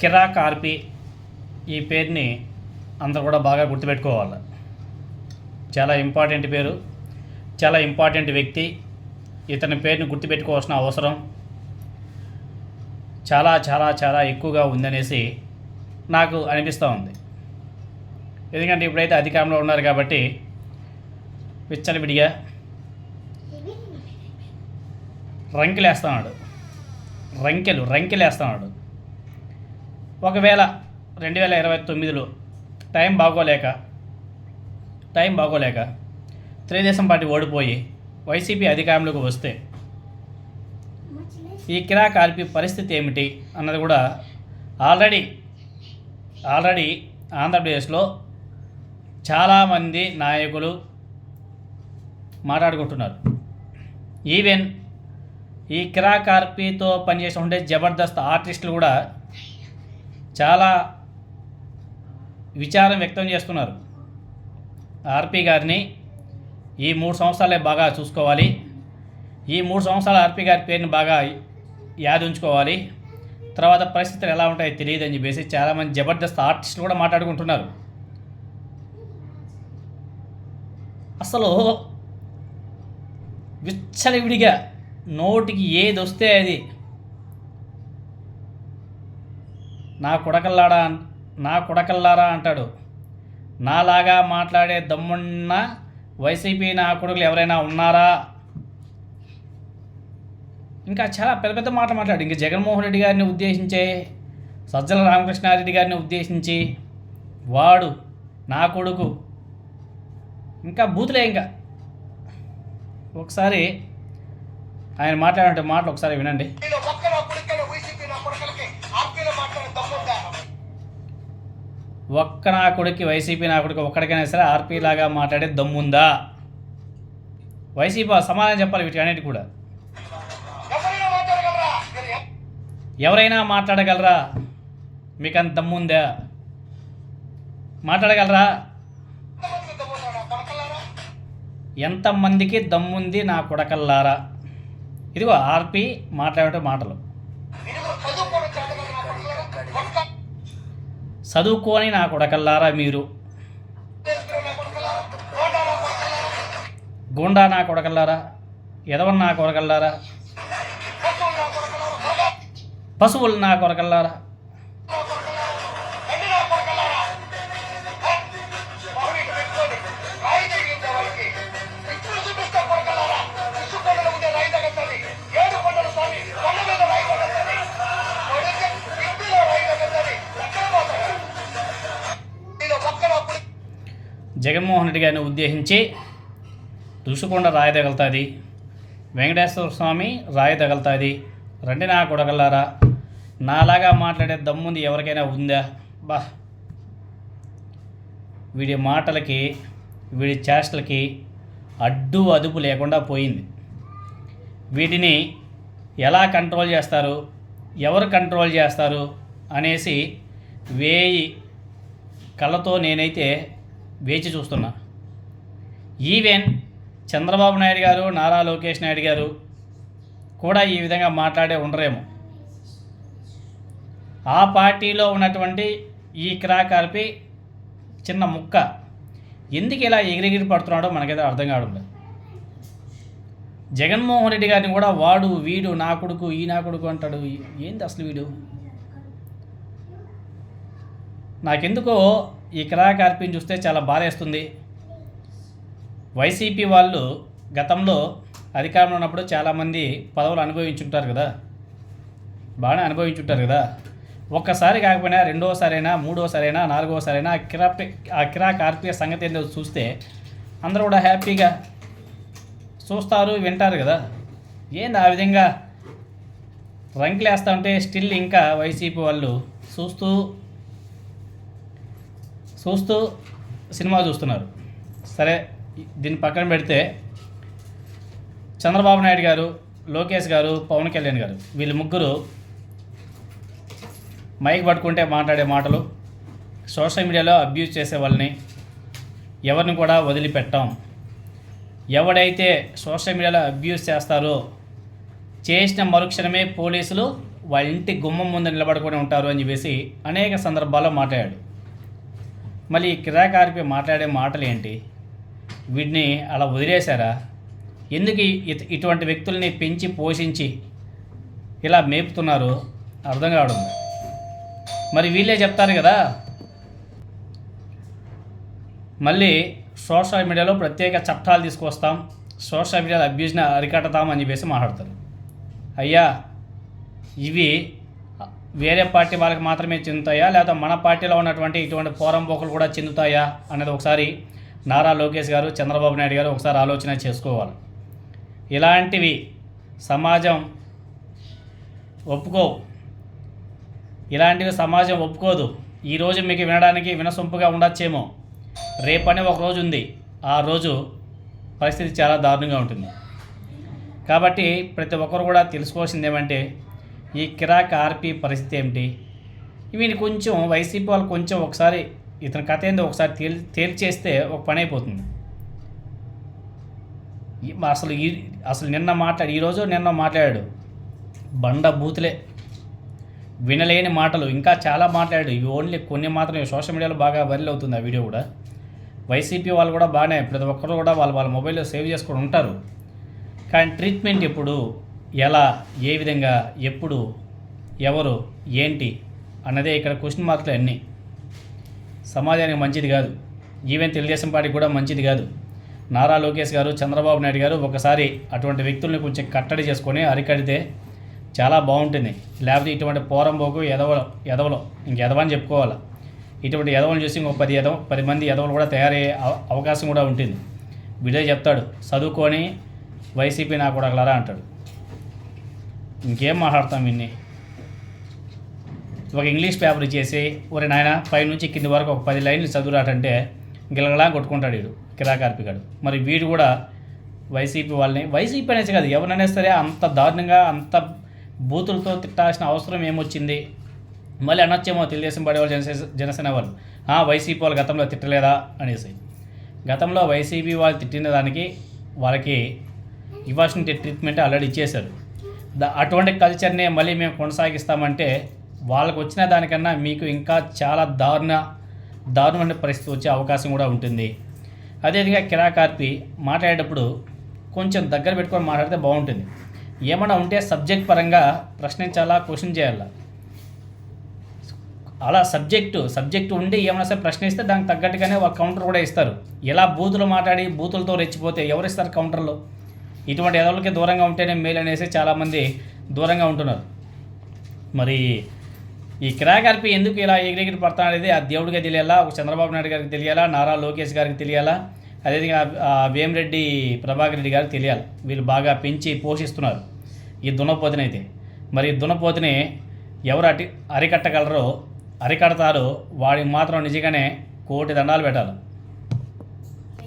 కిరా కార్పి ఈ పేరుని అందరూ కూడా బాగా గుర్తుపెట్టుకోవాలి. చాలా ఇంపార్టెంట్ పేరు చాలా ఇంపార్టెంట్ వ్యక్తి ఇతని పేరుని గుర్తుపెట్టుకోవాల్సిన అవసరం చాలా చాలా చాలా ఎక్కువగా ఉందనేసి నాకు అనిపిస్తూ ఉంది. ఎందుకంటే ఇప్పుడైతే అధికారంలో ఉన్నారు కాబట్టి విచ్చలవిడిగా రంకెలేస్తున్నాడు. రంకెలు రంకెలేస్తున్నాడు. ఒకవేళ రెండు వేల ఇరవై తొమ్మిదిలో టైం బాగోలేక టైం బాగోలేక తెలుగుదేశం పార్టీ ఓడిపోయి వైసీపీ అధికారంలోకి వస్తే ఈ కిరా కార్పి పరిస్థితి ఏమిటి అన్నది కూడా ఆల్రెడీ ఆల్రెడీ ఆంధ్రప్రదేశ్లో చాలామంది నాయకులు మాట్లాడుకుంటున్నారు. ఈవెన్ ఈ కిరా కార్పీతో పనిచేసి ఉండే జబర్దస్త్ ఆర్టిస్టులు కూడా చాలా విచారం వ్యక్తం చేస్తున్నారు. ఆర్పి గారిని ఈ మూడు సంవత్సరాలే బాగా చూసుకోవాలి. ఈ మూడు సంవత్సరాల ఆర్పి గారి పేరుని బాగా యాది ఉంచుకోవాలి. తర్వాత పరిస్థితులు ఎలా ఉంటాయో తెలియదు అని చెప్పేసి చాలామంది జబర్దస్త్ ఆర్టిస్టులు కూడా మాట్లాడుకుంటున్నారు. అసలు విచ్చలవిడిగా నోటికి ఏది వస్తే అది నా కొడకల్లాడా నా కొడకల్లారా అంటాడు. నాలాగా మాట్లాడే దమ్మున్న వైసీపీ నా కొడుకులు ఎవరైనా ఉన్నారా? ఇంకా చాలా పెద్ద పెద్ద మాట మాట్లాడు. ఇంకా జగన్మోహన్ రెడ్డి గారిని ఉద్దేశించే సజ్జల రామకృష్ణారెడ్డి గారిని ఉద్దేశించి వాడు నా కొడుకు. ఇంకా బూతులే ఇంకా. ఒకసారి ఆయన మాట్లాడే మాటలు ఒకసారి వినండి. ఒక్క నా కొడుకు వైసీపీ నా కొడుకు ఒక్కడికైనా సరే ఆర్పీ లాగా మాట్లాడే దమ్ముందా? వైసీపీ సమాధానం చెప్పాలి వీటి అన్నిటి కూడా. ఎవరైనా మాట్లాడగలరా? మీకు అంత దమ్ముందా? మాట్లాడగలరా? మందికి ఎంతమందికి దమ్ముంది నా కొడకల్లారా? ఇదిగో ఆర్పి మాట్లాడే మాటలు మీరు చదువుకోవడం చేతగలరు నా కొడుకులారా ఒక్క చదువుకొని నా కొడకల్లారా మీరు? చేసుకునే నా కొడుకులారా ఓటా నా కొడుకులారా గుండా నా కొడకల్లారా? ఎదవన్ నా కొడకల్లారా? పశువులు నా కొడుకులారా జగన్మోహన్ రెడ్డి గారిని ఉద్దేశించి ఋషికొండ రాయదగలుతుంది వెంకటేశ్వర స్వామి రాయదగలుతుంది రండి నా కొడగల్లారా నాలాగా మాట్లాడే దమ్ముంది ఎవరికైనా ఉందా? బా. వీడి మాటలకి వీడి చేష్టలకి అడ్డు అదుపు లేకుండా పోయింది. వీటిని ఎలా కంట్రోల్ చేస్తారు? ఎవరు కంట్రోల్ చేస్తారు? అనేసి వేయి కళ్ళతో నేనైతే వేచి చూస్తున్నా. ఈవెన్ చంద్రబాబు నాయుడు గారు నారా లోకేష్ నాయుడు గారు కూడా ఈ విధంగా మాట్లాడే ఉండరేమో. ఆ పార్టీలో ఉన్నటువంటి ఈ క్రాకార్పి చిన్న ముక్క ఎందుకు ఇలా ఎగిరెగిరి పడుతున్నాడో మనకైతే అర్థం కావడం లేదు. జగన్మోహన్ రెడ్డి గారిని కూడా వాడు వీడు నా కొడుకు ఈ నా కొడుకు అంటాడు. ఏంది అసలు వీడు? నాకెందుకో ఈ కళాకార్పిని చూస్తే చాలా బాధేస్తుంది. వైసీపీ వాళ్ళు గతంలో అధికారంలో ఉన్నప్పుడు చాలామంది పదవులు అనుభవించుంటారు కదా. బాగానే అనుభవించుంటారు కదా. ఒక్కసారి కాకపోయినా రెండోసారైనా మూడోసారైనా నాలుగోసారైనా ఆ కిరా ఆ కిరా కార్పీయ సంగతి ఏంటో చూస్తే అందరూ కూడా హ్యాపీగా చూస్తారు వింటారు కదా. ఏంది ఆ విధంగా రంకులేస్తా ఉంటే స్టిల్ ఇంకా వైసీపీ వాళ్ళు చూస్తూ చూస్తూ సినిమా చూస్తున్నారు. సరే దీన్ని పక్కన పెడితే చంద్రబాబు నాయుడు గారు లోకేష్ గారు పవన్ కళ్యాణ్ గారు వీళ్ళు ముగ్గురు మైక్ పట్టుకుంటే మాట్లాడే మాటలు సోషల్ మీడియాలో అబ్యూజ్ చేసే వాళ్ళని ఎవరిని కూడా వదిలిపెట్టాం. ఎవడైతే సోషల్ మీడియాలో అబ్యూజ్ చేస్తారో చేసిన మరుక్షణమే పోలీసులు వాళ్ళ ఇంటి గుమ్మం ముందు నిలబడుకొని ఉంటారు అని చెప్పేసి అనేక సందర్భాల్లో మాట్లాడాడు. మళ్ళీ ఈ కిరాక్ ఆర్పి మాట్లాడే మాటలు ఏంటి వీటిని అలా వదిలేశారా? ఎందుకు ఇటువంటి వ్యక్తుల్ని పెంచి పోషించి ఇలా మేపుతున్నారు? అర్థం కావడం మరి వీళ్ళే చెప్తారు కదా? మళ్ళీ సోషల్ మీడియాలో ప్రత్యేక చట్టాలు తీసుకొస్తాం సోషల్ మీడియాలో అబ్యూజ్ని అరికడతాం అని చెప్పేసి మాట్లాడతారు. అయ్యా ఇవి వేరే పార్టీ వాళ్ళకి మాత్రమే చెందుతాయా? లేదా మన పార్టీలో ఉన్నటువంటి ఇటువంటి పోరం పోకలు కూడా చెందుతాయా? అనేది ఒకసారి నారా లోకేష్ గారు చంద్రబాబు నాయుడు గారు ఒకసారి ఆలోచన చేసుకోవాలి. ఇలాంటివి సమాజం ఒప్పుకో ఇలాంటివి సమాజం ఒప్పుకోదు. ఈరోజు మీకు వినడానికి వినసొంపుగా ఉండొచ్చేమో. రేపని ఒక రోజు ఉంది. ఆ రోజు పరిస్థితి చాలా దారుణంగా ఉంటుంది. కాబట్టి ప్రతి ఒక్కరు కూడా తెలుసుకోవాల్సింది ఏమంటే ఈ కిరాక్ ఆర్పీ పరిస్థితి ఏమిటి? వీని కొంచెం వైసీపీ వాళ్ళు కొంచెం ఒకసారి ఇతని కథ ఏందో ఒకసారి తేల్ తేల్చేస్తే ఒక పని అయిపోతుంది. అసలు ఈ అసలు నిన్న మాట్లాడు ఈరోజు నిన్న మాట్లాడాడు. బండ బూతులే. వినలేని మాటలు. ఇంకా చాలా మాట్లాడాడు. ఇవి ఓన్లీ కొన్ని మాత్రమే. సోషల్ మీడియాలో బాగా వైరల్ అవుతుంది ఆ వీడియో కూడా. వైసీపీ వాళ్ళు కూడా బాగానే ప్రతి ఒక్కరు కూడా వాళ్ళు వాళ్ళ మొబైల్లో సేవ్ చేసుకొని ఉంటారు. కానీ ట్రీట్మెంట్ ఎప్పుడు? ఎలా ఏ విధంగా ఎప్పుడు ఎవరు ఏంటి అన్నదే ఇక్కడ క్వశ్చన్ మార్కులు అన్నీ. సమాజానికి మంచిది కాదు. ఈవెన్ తెలుగుదేశం పార్టీకి కూడా మంచిది కాదు. నారా లోకేష్ గారు చంద్రబాబు నాయుడు గారు ఒకసారి అటువంటి వ్యక్తుల్ని కొంచెం కట్టడి చేసుకొని అరికడితే చాలా బాగుంటుంది. లేకపోతే ఇటువంటి పోరంబోకు ఎదవలు ఎదవలు ఇంక ఎదవని చెప్పుకోవాలి. ఇటువంటి ఎదవలు చూసి ఇంకో పది ఎదవ పది మంది ఎదవలు కూడా తయారయ్యే అవ- అవకాశం కూడా ఉంటుంది. వీడే చెప్తాడు చదువుకొని వైసీపీ నా కూడా అంటాడు. ఇంకేం మాట్లాడతాం విన్ని? ఒక ఇంగ్లీష్ పేపర్ ఇచ్చేసి ఒరే నాయన పై నుంచి కింది వరకు ఒక పది లైన్లు చదువురాటంటే గిలగలా కొట్టుకుంటాడు వీడు కిరాకార్పికాడు మరి వీడు కూడా వైసీపీ వాళ్ళని వైసీపీ అనేసి కాదు ఎవరినైనా సరే అంత దారుణంగా అంత బూతులతో తిట్టాల్సిన అవసరం ఏమొచ్చింది? మళ్ళీ అనొచ్చేమో తెలుగుదేశం పడేవాళ్ళు వాళ్ళు జనసేన జనసేన వాళ్ళు. "ఆ, వైసీపీ వాళ్ళు గతంలో తిట్టలేదా? అనేసి. గతంలో వైసీపీ వాళ్ళు తిట్టిన దానికి వాళ్ళకి ఇవ్వాల్సిన ట్రీట్మెంట్ ఆల్రెడీ ఇచ్చేశారు. అటువంటి కల్చర్ని మళ్ళీ మేము కొనసాగిస్తామంటే వాళ్ళకు వచ్చిన దానికన్నా మీకు ఇంకా చాలా దారుణ దారుణమైన పరిస్థితి వచ్చే అవకాశం కూడా ఉంటుంది. అదేవిధంగా కిరాకార్పి మాట్లాడేటప్పుడు కొంచెం దగ్గర పెట్టుకొని మాట్లాడితే బాగుంటుంది. ఏమైనా ఉంటే సబ్జెక్ట్ పరంగా ప్రశ్నించాలా క్వశ్చన్ చేయాలా? అలా సబ్జెక్టు సబ్జెక్టు ఉండి ఏమైనా సరే ప్రశ్నిస్తే దానికి తగ్గట్టుగానే ఒక కౌంటర్ కూడా ఇస్తారు. ఎలా బూతులు మాట్లాడి బూతులతో రెచ్చిపోతే ఎవరు ఇస్తారు కౌంటర్లో? ఇటువంటి ఎదవులకి దూరంగా ఉంటేనే మేలు అనేసి చాలామంది దూరంగా ఉంటున్నారు. మరి ఈ కిరాకార్పి ఎందుకు ఇలా ఎగిరెగిరి పడతా అనేది ఆ దేవుడికి తెలియాలా? ఒక చంద్రబాబు నాయుడు గారికి తెలియాలా? నారా లోకేష్ గారికి తెలియాలా? అదేవిధంగా వేమిరెడ్డి ప్రభాకర్ రెడ్డి గారికి తెలియాలి. వీళ్ళు బాగా పెంచి పోషిస్తున్నారు ఈ దున్నపోతునైతే మరి దున్నపోతుని ఎవరు అటి అరికట్టగలరో అరికడతారో వాడికి మాత్రం నిజంగానే కోటి దండాలు పెట్టాలి.